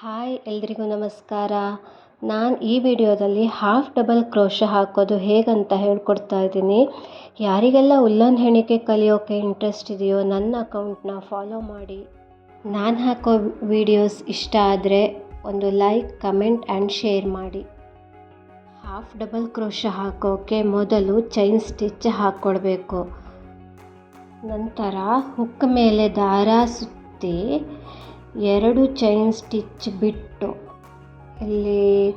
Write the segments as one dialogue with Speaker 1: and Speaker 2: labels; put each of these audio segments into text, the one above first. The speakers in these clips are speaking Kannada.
Speaker 1: ಹಾಯ್ ಎಲ್ರಿಗೂ ನಮಸ್ಕಾರ. ನಾನು ಈ ವಿಡಿಯೋದಲ್ಲಿ ಹಾಫ್ ಡಬಲ್ ಕ್ರೋಶ ಹಾಕೋದು ಹೇಗಂತ ಹೇಳ್ಕೊಡ್ತಾ ಇದ್ದೀನಿ. ಯಾರಿಗೆಲ್ಲ ಉಲ್ಲನ್ ಹೆಣಿಕೆ ಕಲಿಯೋಕ್ಕೆ ಇಂಟ್ರೆಸ್ಟ್ ಇದೆಯೋ ನನ್ನ ಅಕೌಂಟ್ನ ಫಾಲೋ ಮಾಡಿ. ನಾನು ಹಾಕೋ ವಿಡಿಯೋಸ್ ಇಷ್ಟ ಆದರೆ ಒಂದು ಲೈಕ್ ಕಮೆಂಟ್ ಆ್ಯಂಡ್ ಶೇರ್ ಮಾಡಿ. ಹಾಫ್ ಡಬಲ್ ಕ್ರೋಶ ಹಾಕೋಕ್ಕೆ ಮೊದಲು ಚೈನ್ ಸ್ಟಿಚ್ ಹಾಕ್ಕೊಡ್ಬೇಕು ನಂತರ ಹುಕ್ ಮೇಲೆ ದಾರ ಸುತ್ತಿ ಎರಡು ಚೈನ್ ಸ್ಟಿಚ್ ಬಿಟ್ಟು ಇಲ್ಲಿ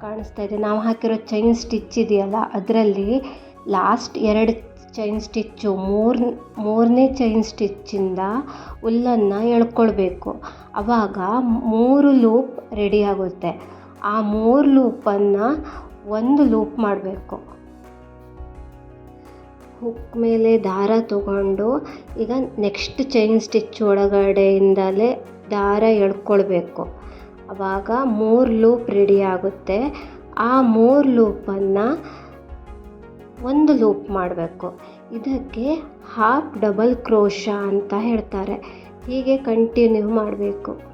Speaker 1: ಕಾಣಿಸ್ತಾ ಇದೆ. ನಾವು ಹಾಕಿರೋ ಚೈನ್ ಸ್ಟಿಚ್ ಇದೆಯಲ್ಲ, ಅದರಲ್ಲಿ ಲಾಸ್ಟ್ ಎರಡು ಚೈನ್ ಸ್ಟಿಚ್ಚು, ಮೂರು, ಮೂರನೇ ಚೈನ್ ಸ್ಟಿಚ್ಚಿಂದ ಹುಲ್ಲನ್ನು ಎಳ್ಕೊಳ್ಬೇಕು. ಆವಾಗ ಮೂರು ಲೂಪ್ ರೆಡಿ ಆಗುತ್ತೆ. ಆ ಮೂರು ಲೂಪನ್ನು ಒಂದು ಲೂಪ್ ಮಾಡಬೇಕು. ಹುಕ್ ಮೇಲೆ ದಾರ ತಗೊಂಡು ಈಗ ನೆಕ್ಸ್ಟ್ ಚೈನ್ ಸ್ಟಿಚ್ ಒಳಗಡೆಯಿಂದಲೇ ದಾರ ಎಳ್ಕೊಳ್ಬೇಕು. ಆವಾಗ ಮೂರು ಲೂಪ್ ರೆಡಿ ಆಗುತ್ತೆ. ಆ ಮೂರು ಲೂಪನ್ನು ಒಂದು ಲೂಪ್ ಮಾಡಬೇಕು. ಇದಕ್ಕೆ ಹಾಫ್ ಡಬಲ್ ಕ್ರೋಶ ಅಂತ ಹೇಳ್ತಾರೆ. ಹೀಗೆ ಕಂಟಿನ್ಯೂ ಮಾಡಬೇಕು.